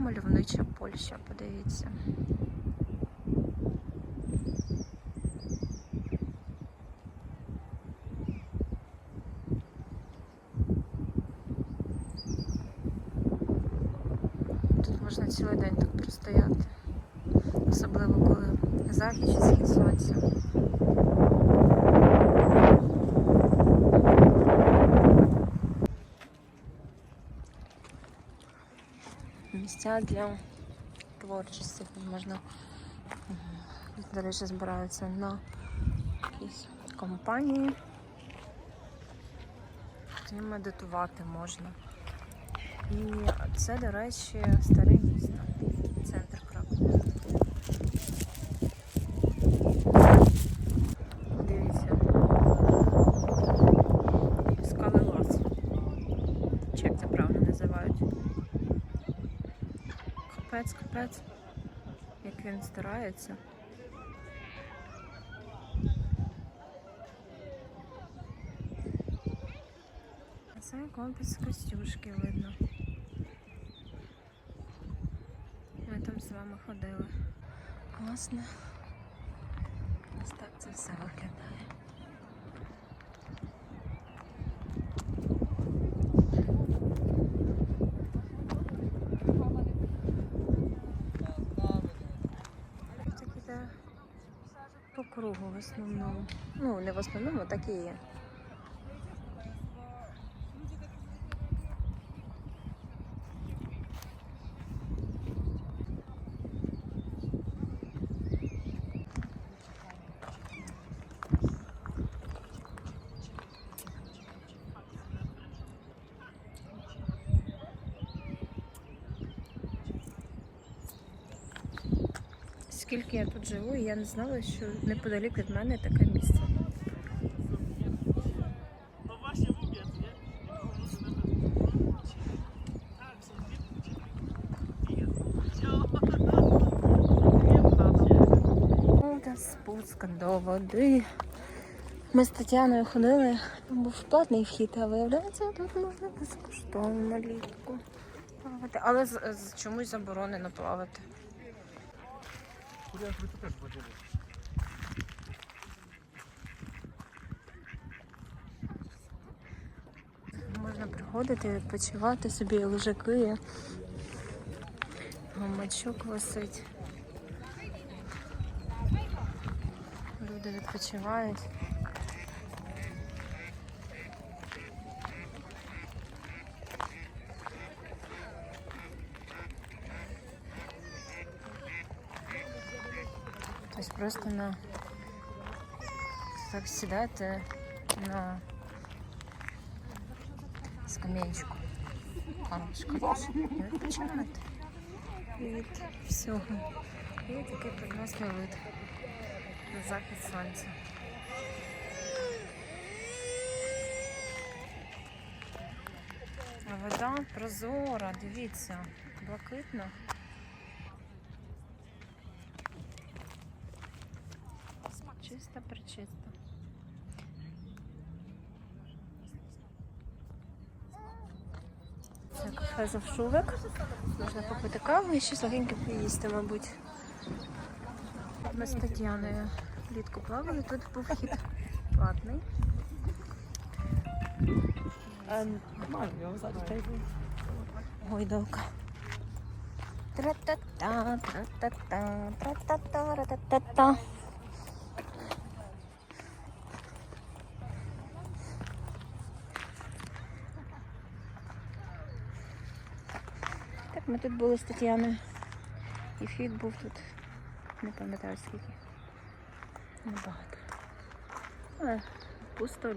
мальовнича Польща, подивіться. Тут можна цілий день так простояти. Особливо коли захід чи схід сонця. Місця для творчості. Можна, далі речі, збираються на якісь компанії. І медитувати можна. І це, до речі, старе місто, центр Кракова. Дивіться. Скалелаз. Чи як це правильно називають? Капець, капець. Як він старається. Це комплекс Костюшки видно. Ми там з вами ходили. Класно. Ось так це все виглядає. Кругу в основному. Ну, не в основному, так і є. Скільки я тут живу, і я не знала, що неподалік від мене таке місце. Ну, та спуск до води. Ми з Тетяною ходили, там був платний вхід, а виявляється, тут можна безкоштовно літку плавати. Але з, з чомусь заборонено плавати. Куря, ви тут теж водили. Можна приходити, відпочивати собі лежаки. Гамачок висить. Люди відпочивають. Тобто просто на так сідати на скам'янечку. Паличку. І відпочивати від всього. І такий прекрасний вид на захід сонця. А вода прозора, дивіться, блакитна. Чисто кафе завшувик. Можна попити каву і ще легенько поїсти, мабуть. Ми з Тетяною влітку плавали, тут був вхід платний. Гойдалка. Тра-та-та, тра-та-та, тра-та-та, ра-та-та-та. Так, ми тут були з Тетяною. І вхід був тут. Не пам'ятаю скільки. Небагато. Але пусто